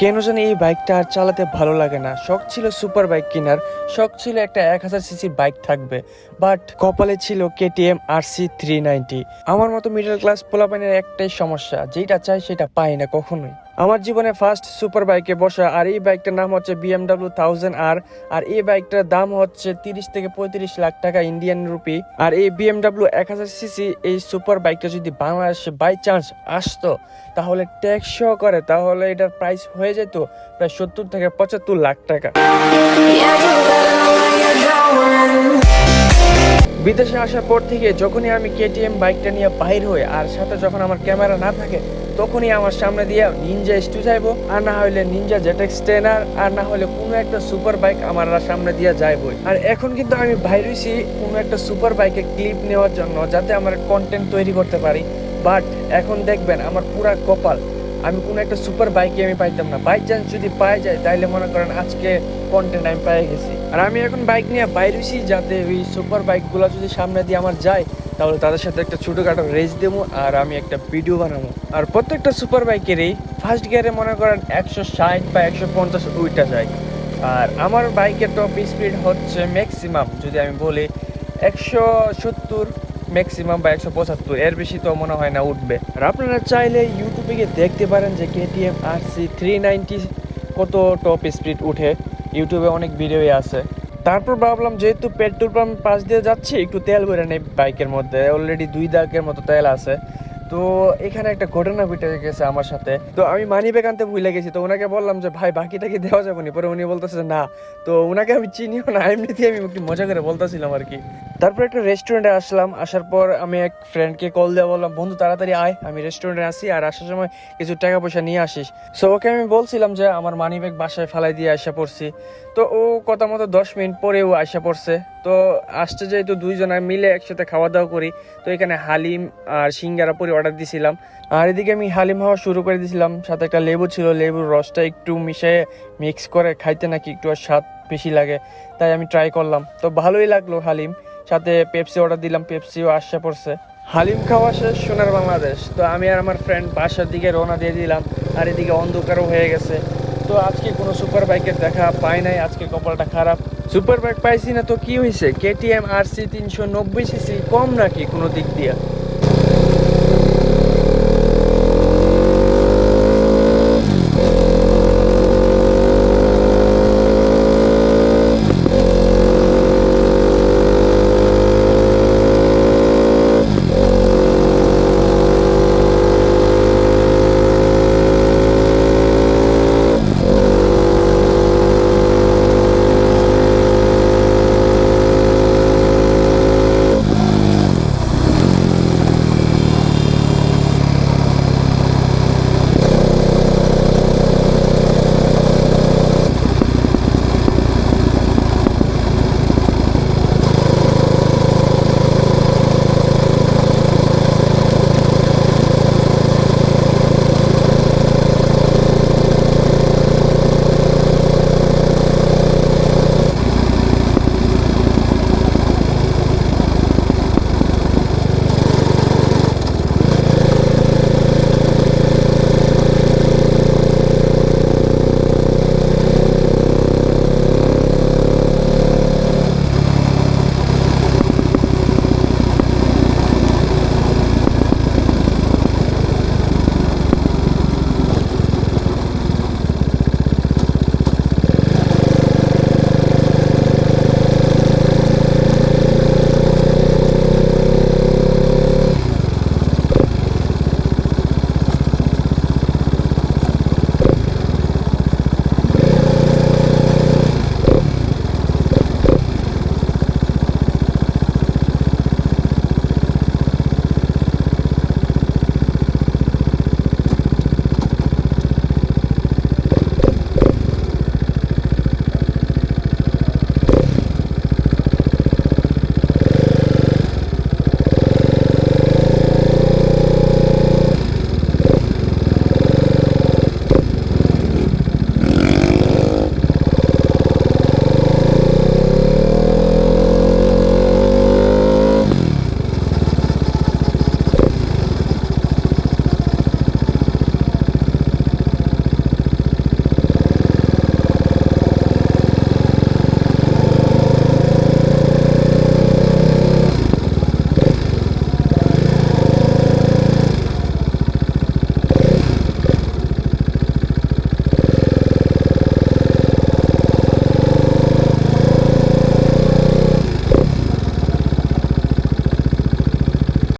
কেন জানি এই বাইকটা আর চালাতে ভালো লাগে না। শখ ছিল সুপার বাইক কেনার, শখ ছিল একটা এক হাজার সিসি বাইক থাকবে, বাট কপালে ছিল KTM R C three ninety. আমার মতো মিডল ক্লাস পোলাপানের একটাই সমস্যা যেটা চাই সেটা পাই না কখনোই। আমার জীবনে ফার্স্ট সুপার বাইকে বসা, আর এই বাইকটার নাম হচ্ছে বিএমডাব্লিউ থাউজেন্ড আর আর এই বাইকটার দাম হচ্ছে তিরিশ থেকে পঁয়ত্রিশ লাখ টাকা ইন্ডিয়ান রুপি আর এই বিএমডাব্লিউ এক হাজার সিসি এই সুপার বাইকটা যদি বাংলাদেশে বাই চান্স আসতো, তাহলে ট্যাক্স করে, তাহলে এটার প্রাইস হয়ে যেত প্রায় সত্তর থেকে পঁচাত্তর লাখ টাকা। বিদেশে আসার পর থেকে যখনই আমি কেটিএম বাইকটা নিয়ে বাইর হই আর সাথে যখন আমার ক্যামেরা না থাকে, তখনই আমার সামনে দিয়ে নিনজা স্টু যাইবো। আর না হলে নিনজা জেটেক্স ট্রেনার আর না হলে কোনো একটা সুপার বাইক আমার সামনে দিয়ে যাইবই। আর এখন কিন্তু আমি বাইর হইছি কোনো একটা সুপার বাইকে ক্লিপ নেওয়ার জন্য যাতে আমার কন্টেন্ট তৈরি করতে পারি। বাট এখন দেখবেন আমার পুরা কপাল আমি কোনো একটা সুপার বাইকে আমি পাইতাম না। বাই চান্স যদি পাই যায়, তাইলে মনে করেন আজকে কন্টেন্ট আমি পেয়ে গেছি। আর আমি এখন বাইক নিয়ে বাইরে হইছি যাতে ওই সুপার বাইকগুলো যদি সামনে দিয়ে আমার যায়, তাহলে তাদের সাথে একটা ছোটোখাটো রেস দেবো আর আমি একটা ভিডিও বানাবো। আর প্রত্যেকটা সুপার বাইকেরই ফার্স্ট গিয়ারে মনে করেন একশো ষাট বা একশো পঞ্চাশ উইটা যায়। আর আমার বাইকের টপ স্পিড হচ্ছে ম্যাক্সিমাম যদি আমি বলি একশো সত্তর ম্যাক্সিমাম বা একশো পঁচাত্তর। এর বেশি তো মনে হয় না উঠবে। আর আপনারা চাইলে ইউটিউবে গিয়ে দেখতে পারেন যে KTM R C three ninety কত টপ স্পিড উঠে। ইউটিউবে অনেক ভিডিওই আছে। তারপর ভাবলাম, যেহেতু পেট্রোল পাম্প পাশ দিয়ে যাচ্ছি, একটু তেল ভরে নেই বাইকের মধ্যে। অলরেডি দুই দাগের মতো তেল আছে। তো এখানে একটা ঘটনা ঘটে গেছে আমার সাথে। তো আমি মানি ব্যাগ আনতে ভুলে গেছি, তো ওনাকে বললাম যে, ভাই, বাকিটা কি দেওয়া যাবে না? পরে উনি বলতেছে, না। তো ওনাকে আমি চিনিও না, এমনিতেই আমি একটু মজা করে বলতেছিলাম আর কি। তারপর একটা রেস্টুরেন্টে আসলাম, আসার পর আমি এক ফ্রেন্ডকে কল দিয়ে বললাম, বন্ধু, তাড়াতাড়ি আয়, আমি রেস্টুরেন্টে আসি আর আসার সময় কিছু টাকা পয়সা নিয়ে আসিস। সো ওকে আমি বলছিলাম যে, আমার মানি ব্যাগ বাসায় ফেলাই দিয়ে আসা পড়ছি। তো ও কথা মতো দশ মিনিট পরে ও আসা পড়ছে। তো আসতে যেহেতু দুইজনে মিলে একসাথে খাওয়া দাওয়া করি। তো এখানে হালিম আর সিঙ্গারা পরে অর্ডার দিছিলাম। আর এদিকে আমি হালিম হওয়া শুরু করে দিয়েছিলাম সাথে একটা লেবু ছিল, লেবুর রসটা একটু মিশিয়ে মিক্স করে খাইতে নাকি একটু আর স্বাদ বেশি লাগে। তাই আমি ট্রাই করলাম। তো ভালোই লাগল হালিম। সাথে পেপসি অর্ডার দিলাম। পেপসিও আসা পড়ছে। হালিম খাওয়া শেষ, সোনার বাংলাদেশ। তো আমি আর আমার ফ্রেন্ড বাসার দিকে রওনা দিয়ে দিলাম। আর এদিকে অন্ধকারও হয়ে গেছে। তো আজকে কোনো সুপার বাইকের দেখা পাই নাই। আজকে কপালটা খারাপ। সুপার বাইক পাইছি না তো কি হয়েছে কেটিএম আর সি তিনশো নব্বই সিসি কম নাকি কোনো দিক দিয়ে?